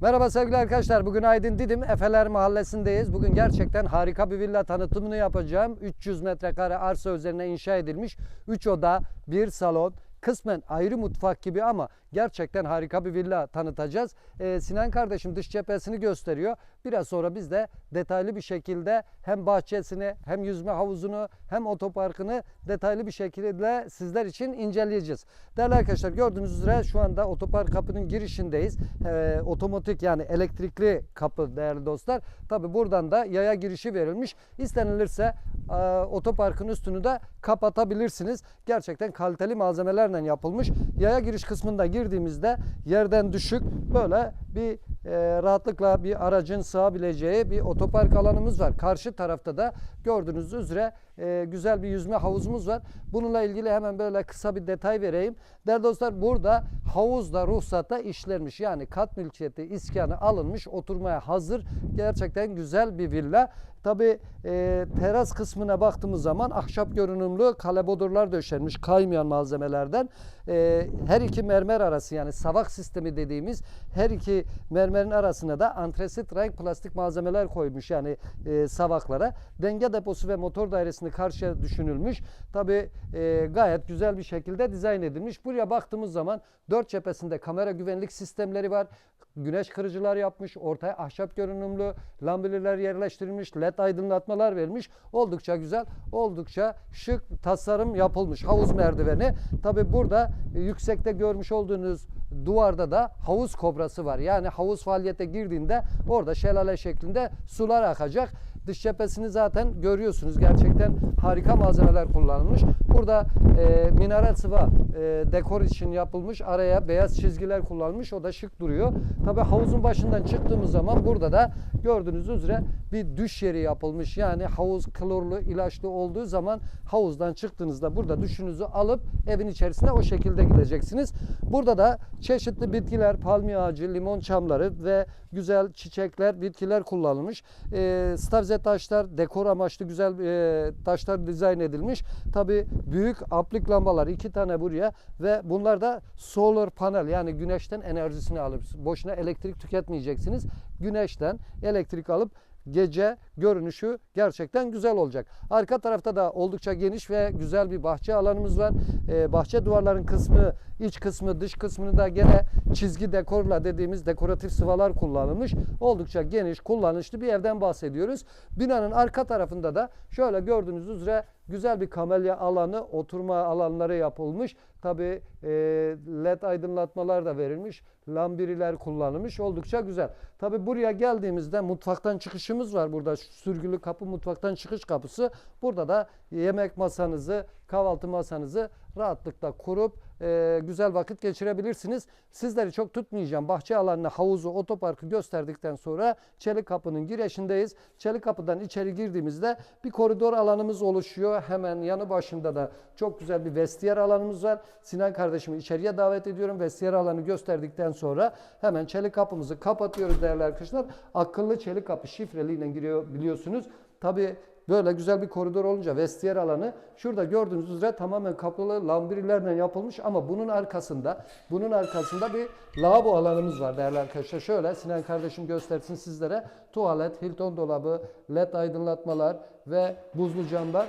Merhaba sevgili arkadaşlar. Bugün Aydın Didim Efeler Mahallesi'ndeyiz. Bugün gerçekten harika bir villa tanıtımını yapacağım. 300 metrekare arsa üzerine inşa edilmiş 3 oda, 1 salon, kısmen ayrı mutfak gibi ama gerçekten harika bir villa tanıtacağız. Ee, Sinan kardeşim dış cephesini gösteriyor. Biraz sonra biz de detaylı bir şekilde hem bahçesini hem yüzme havuzunu hem otoparkını detaylı bir şekilde sizler için inceleyeceğiz. Değerli arkadaşlar gördüğünüz üzere şu anda otopark kapının girişindeyiz. Ee, otomatik yani elektrikli kapı değerli dostlar. Tabi buradan da yaya girişi verilmiş. İstenilirse e, otoparkın üstünü de kapatabilirsiniz. Gerçekten kaliteli malzemelerle yapılmış. Yaya giriş kısmında girdiğimizde yerden düşük böyle bir e, rahatlıkla bir aracın sığabileceği bir otopark alanımız var. Karşı tarafta da gördüğünüz üzere e, güzel bir yüzme havuzumuz var. Bununla ilgili hemen böyle kısa bir detay vereyim. Değerli dostlar burada havuzda ruhsata işlenmiş. Yani kat mülkiyeti iskanı alınmış oturmaya hazır. Gerçekten güzel bir villa. Tabi e, teras kısmına baktığımız zaman ahşap görünümlü kalebodurlar döşenmiş kaymayan malzemelerden. E, her iki mermer arası yani savak sistemi dediğimiz her iki mermerin arasına da antresit renk plastik malzemeler koymuş yani e, savaklara. Denge deposu ve motor dairesini karşıya düşünülmüş. Tabi e, gayet güzel bir şekilde dizayn edilmiş. Buraya baktığımız zaman dört cephesinde kamera güvenlik sistemleri var güneş kırıcılar yapmış, ortaya ahşap görünümlü lambililer yerleştirilmiş, led aydınlatmalar vermiş. Oldukça güzel, oldukça şık tasarım yapılmış. Havuz merdiveni. Tabi burada e, yüksekte görmüş olduğunuz duvarda da havuz kobrası var. Yani havuz faaliyete girdiğinde orada şelale şeklinde sular akacak. Dış cephesini zaten görüyorsunuz. Gerçekten harika malzemeler kullanılmış. Burada e, mineral sıva e, dekor için yapılmış. Araya beyaz çizgiler kullanılmış. O da şık duruyor. Tabi havuzun başından çıktığımız zaman burada da gördüğünüz üzere bir düş yeri yapılmış. Yani havuz klorlu, ilaçlı olduğu zaman havuzdan çıktığınızda burada düşünüzü alıp evin içerisine o şekilde gideceksiniz. Burada da çeşitli bitkiler, palmiye ağacı, limon çamları ve güzel çiçekler, bitkiler kullanılmış. E, stavze taşlar, dekor amaçlı güzel e, taşlar dizayn edilmiş. Tabi büyük aplik lambalar iki tane buraya ve bunlar da solar panel yani güneşten enerjisini alıp boşuna elektrik tüketmeyeceksiniz. Güneşten elektrik alıp gece görünüşü gerçekten güzel olacak. Arka tarafta da oldukça geniş ve güzel bir bahçe alanımız var. Ee, bahçe duvarların kısmı, iç kısmı, dış kısmını da gene çizgi dekorla dediğimiz dekoratif sıvalar kullanılmış. Oldukça geniş, kullanışlı bir evden bahsediyoruz. Binanın arka tarafında da şöyle gördüğünüz üzere güzel bir kamelya alanı, oturma alanları yapılmış. Tabi led aydınlatmalar da verilmiş. Lambiriler kullanılmış. Oldukça güzel. Tabi buraya geldiğimizde mutfaktan çıkışımız var. Burada sürgülü kapı mutfaktan çıkış kapısı. Burada da yemek masanızı, kahvaltı masanızı rahatlıkla kurup e, güzel vakit geçirebilirsiniz. Sizleri çok tutmayacağım. Bahçe alanını, havuzu, otoparkı gösterdikten sonra Çelik Kapı'nın girişindeyiz. Çelik Kapı'dan içeri girdiğimizde bir koridor alanımız oluşuyor. Hemen yanı başında da çok güzel bir vestiyer alanımız var. Sinan kardeşimi içeriye davet ediyorum. Vestiyer alanı gösterdikten sonra hemen Çelik Kapımızı kapatıyoruz değerli arkadaşlar. Akıllı Çelik Kapı şifreliğine giriyor biliyorsunuz. Tabi böyle güzel bir koridor olunca vestiyer alanı şurada gördüğünüz üzere tamamen kapılı lambirilerle yapılmış ama bunun arkasında bunun arkasında bir lavabo alanımız var değerli arkadaşlar. Şöyle Sinan kardeşim göstersin sizlere. Tuvalet, Hilton dolabı, led aydınlatmalar ve buzlu camlar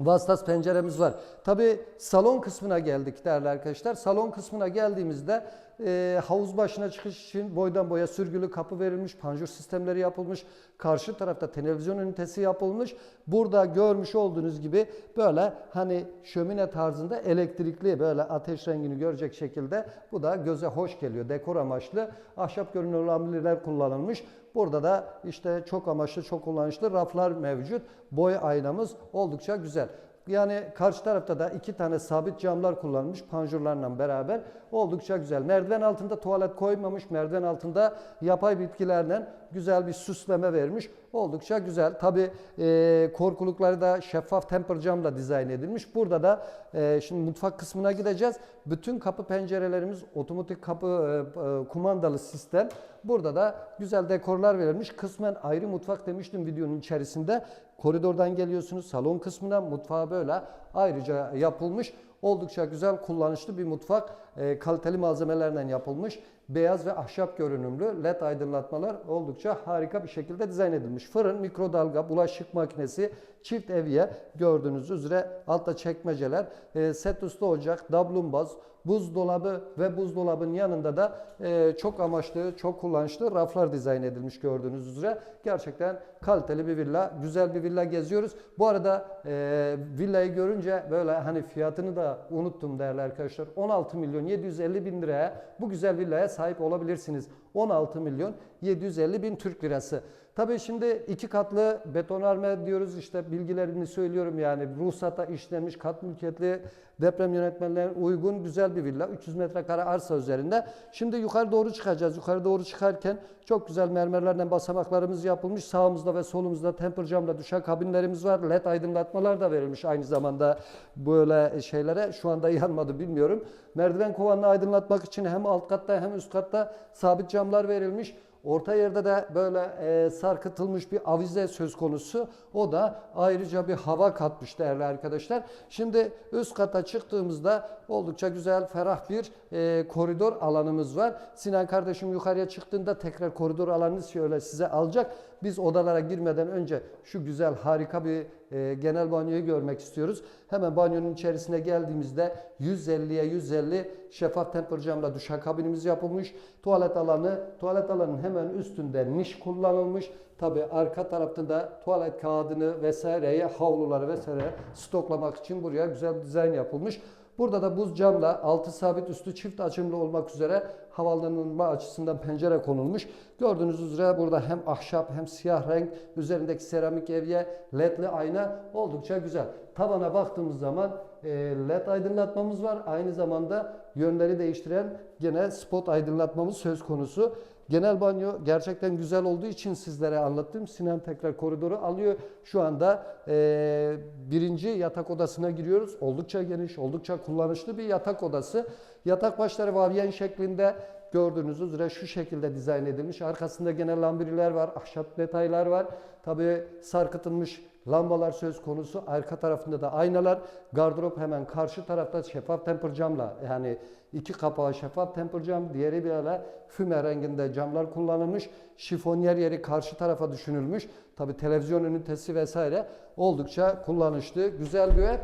Vasıtas penceremiz var. Tabi salon kısmına geldik değerli arkadaşlar. Salon kısmına geldiğimizde e, havuz başına çıkış için boydan boya sürgülü kapı verilmiş, panjur sistemleri yapılmış. Karşı tarafta televizyon ünitesi yapılmış. Burada görmüş olduğunuz gibi böyle hani şömine tarzında elektrikli böyle ateş rengini görecek şekilde bu da göze hoş geliyor. Dekor amaçlı ahşap görünümlü lameliler kullanılmış. Burada da işte çok amaçlı, çok kullanışlı raflar mevcut. Boy aynamız oldukça güzel. Yani karşı tarafta da iki tane sabit camlar kullanmış panjurlarla beraber. Oldukça güzel. Merdiven altında tuvalet koymamış. Merdiven altında yapay bitkilerle güzel bir süsleme vermiş. Oldukça güzel. Tabi e, korkulukları da şeffaf temper camla dizayn edilmiş. Burada da e, şimdi mutfak kısmına gideceğiz. Bütün kapı pencerelerimiz otomatik kapı e, e, kumandalı sistem. Burada da güzel dekorlar verilmiş. Kısmen ayrı mutfak demiştim videonun içerisinde. Koridordan geliyorsunuz salon kısmına mutfağı böyle ayrıca yapılmış. Oldukça güzel kullanışlı bir mutfak. E, kaliteli malzemelerden yapılmış. Beyaz ve ahşap görünümlü led aydınlatmalar oldukça harika bir şekilde dizayn edilmiş. Fırın, mikrodalga, bulaşık makinesi, çift evye gördüğünüz üzere altta çekmeceler, e, set üstü ocak, dablumbaz, buzdolabı ve buzdolabın yanında da e, çok amaçlı, çok kullanışlı raflar dizayn edilmiş gördüğünüz üzere. Gerçekten kaliteli bir villa, güzel bir villa geziyoruz. Bu arada e, villayı görünce böyle hani fiyatını da unuttum değerli arkadaşlar. 16 milyon 750 bin liraya bu güzel villaya sahip olabilirsiniz. 16 milyon 750 bin Türk lirası. Tabii şimdi iki katlı betonarme diyoruz işte bilgilerini söylüyorum yani ruhsata işlenmiş kat mülkiyetli deprem yönetmenlerine uygun güzel bir villa 300 metrekare arsa üzerinde. Şimdi yukarı doğru çıkacağız. Yukarı doğru çıkarken çok güzel mermerlerden basamaklarımız yapılmış. Sağımızda ve solumuzda temper camla düşen kabinlerimiz var. LED aydınlatmalar da verilmiş aynı zamanda böyle şeylere. Şu anda yanmadı bilmiyorum. Merdiven kovanını aydınlatmak için hem alt katta hem üst katta sabit camlar verilmiş. Orta yerde de böyle e, sarkıtılmış bir avize söz konusu. O da ayrıca bir hava katmış değerli arkadaşlar. Şimdi üst kata çıktığımızda oldukça güzel, ferah bir e, koridor alanımız var. Sinan kardeşim yukarıya çıktığında tekrar koridor alanını şöyle size alacak. Biz odalara girmeden önce şu güzel, harika bir e, genel banyoyu görmek istiyoruz. Hemen banyonun içerisine geldiğimizde 150'ye 150 şeffaf temper camla duşakabinimiz yapılmış. Tuvalet alanı, tuvalet alanının hemen üstünde niş kullanılmış. Tabi arka tarafta da tuvalet kağıdını vesaireyi, havluları vesaire stoklamak için buraya güzel bir dizayn yapılmış. Burada da buz camla altı sabit üstü çift açımlı olmak üzere havalanma açısından pencere konulmuş. Gördüğünüz üzere burada hem ahşap hem siyah renk üzerindeki seramik evye ledli ayna oldukça güzel. Tavana baktığımız zaman e, led aydınlatmamız var. Aynı zamanda yönleri değiştiren gene spot aydınlatmamız söz konusu. Genel banyo gerçekten güzel olduğu için sizlere anlattım. Sinan tekrar koridoru alıyor. Şu anda e, birinci yatak odasına giriyoruz. Oldukça geniş, oldukça kullanışlı bir yatak odası. Yatak başları vavyen şeklinde gördüğünüz üzere şu şekilde dizayn edilmiş. Arkasında gene lambiriler var, ahşap detaylar var. Tabii sarkıtılmış lambalar söz konusu. Arka tarafında da aynalar. Gardırop hemen karşı tarafta şeffaf temper camla yani iki kapağı şeffaf temper cam, diğeri böyle füme renginde camlar kullanılmış. Şifonyer yeri karşı tarafa düşünülmüş. Tabi televizyon ünitesi vesaire oldukça kullanışlı, güzel bir ev.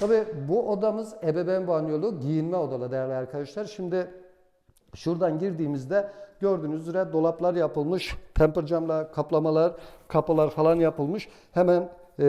Tabi bu odamız ebeveyn banyolu giyinme odalı değerli arkadaşlar. Şimdi Şuradan girdiğimizde gördüğünüz üzere dolaplar yapılmış. Temper camla kaplamalar, kapılar falan yapılmış. Hemen e,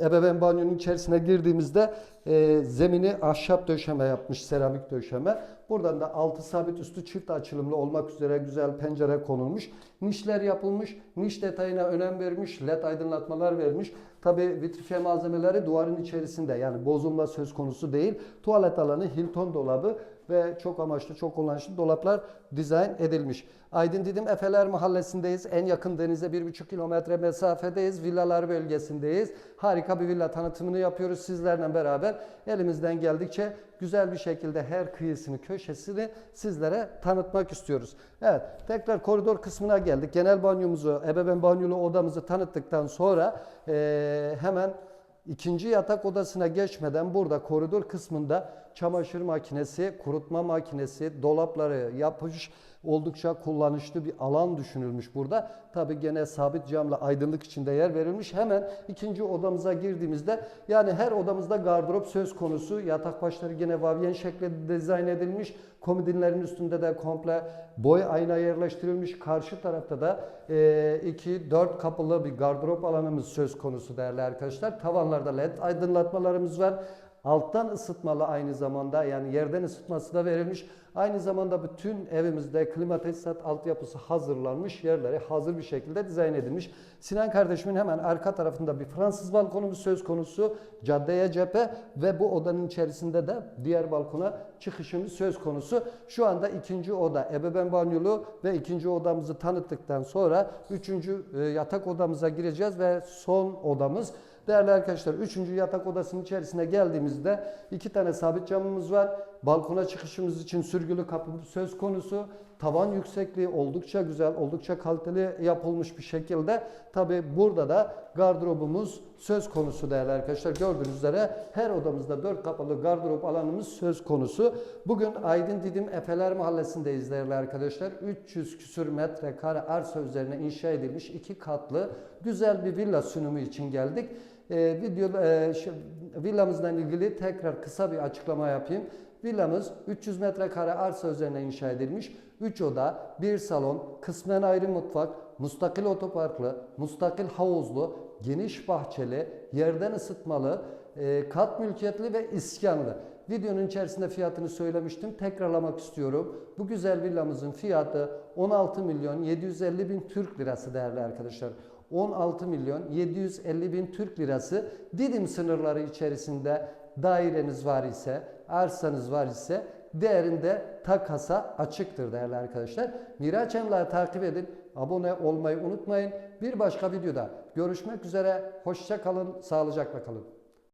ebeveyn banyonun içerisine girdiğimizde e, zemini ahşap döşeme yapmış, seramik döşeme. Buradan da altı sabit üstü çift açılımlı olmak üzere güzel pencere konulmuş. Nişler yapılmış. Niş detayına önem vermiş. LED aydınlatmalar vermiş. Tabi vitrifiye malzemeleri duvarın içerisinde yani bozulma söz konusu değil. Tuvalet alanı Hilton dolabı ve çok amaçlı, çok kullanışlı dolaplar dizayn edilmiş. Aydın Didim Efeler Mahallesi'ndeyiz. En yakın denize 1,5 kilometre mesafedeyiz. Villalar bölgesindeyiz. Harika bir villa tanıtımını yapıyoruz sizlerle beraber. Elimizden geldikçe güzel bir şekilde her kıyısını, köşesini sizlere tanıtmak istiyoruz. Evet, tekrar koridor kısmına geldik. Genel banyomuzu, ebeveyn banyolu odamızı tanıttıktan sonra eee, hemen İkinci yatak odasına geçmeden burada koridor kısmında çamaşır makinesi, kurutma makinesi, dolapları yapış oldukça kullanışlı bir alan düşünülmüş burada. Tabi gene sabit camla aydınlık içinde yer verilmiş. Hemen ikinci odamıza girdiğimizde yani her odamızda gardırop söz konusu. Yatak başları gene vavyen şeklinde dizayn edilmiş. Komodinlerin üstünde de komple boy ayna yerleştirilmiş. Karşı tarafta da 2-4 kapılı bir gardırop alanımız söz konusu değerli arkadaşlar. Tavanlarda led aydınlatmalarımız var. Alttan ısıtmalı aynı zamanda yani yerden ısıtması da verilmiş. Aynı zamanda bütün evimizde klima tesisat altyapısı hazırlanmış. Yerleri hazır bir şekilde dizayn edilmiş. Sinan kardeşimin hemen arka tarafında bir Fransız balkonumuz söz konusu. Caddeye cephe ve bu odanın içerisinde de diğer balkona çıkışımız söz konusu. Şu anda ikinci oda ebeveyn banyolu ve ikinci odamızı tanıttıktan sonra üçüncü e, yatak odamıza gireceğiz ve son odamız Değerli arkadaşlar, üçüncü yatak odasının içerisine geldiğimizde iki tane sabit camımız var. Balkona çıkışımız için sürgülü kapı söz konusu. Tavan yüksekliği oldukça güzel, oldukça kaliteli yapılmış bir şekilde. Tabi burada da gardırobumuz söz konusu değerli arkadaşlar. Gördüğünüz üzere her odamızda dört kapılı gardırop alanımız söz konusu. Bugün Aydın Didim Efeler Mahallesi'ndeyiz değerli arkadaşlar. 300 küsür metrekare arsa üzerine inşa edilmiş iki katlı güzel bir villa sunumu için geldik. Ee, video e, villamızla ilgili tekrar kısa bir açıklama yapayım. Villamız 300 metrekare arsa üzerine inşa edilmiş. 3 oda, 1 salon, kısmen ayrı mutfak, mustakil otoparklı, mustakil havuzlu, geniş bahçeli, yerden ısıtmalı, e, kat mülkiyetli ve iskanlı. Videonun içerisinde fiyatını söylemiştim. Tekrarlamak istiyorum. Bu güzel villamızın fiyatı 16 milyon 750 bin Türk lirası değerli arkadaşlar. 16 milyon 750 bin Türk lirası Didim sınırları içerisinde daireniz var ise, arsanız var ise değerinde takasa açıktır değerli arkadaşlar. Miraç Emlak'ı takip edin, abone olmayı unutmayın. Bir başka videoda görüşmek üzere, hoşça kalın, sağlıcakla kalın.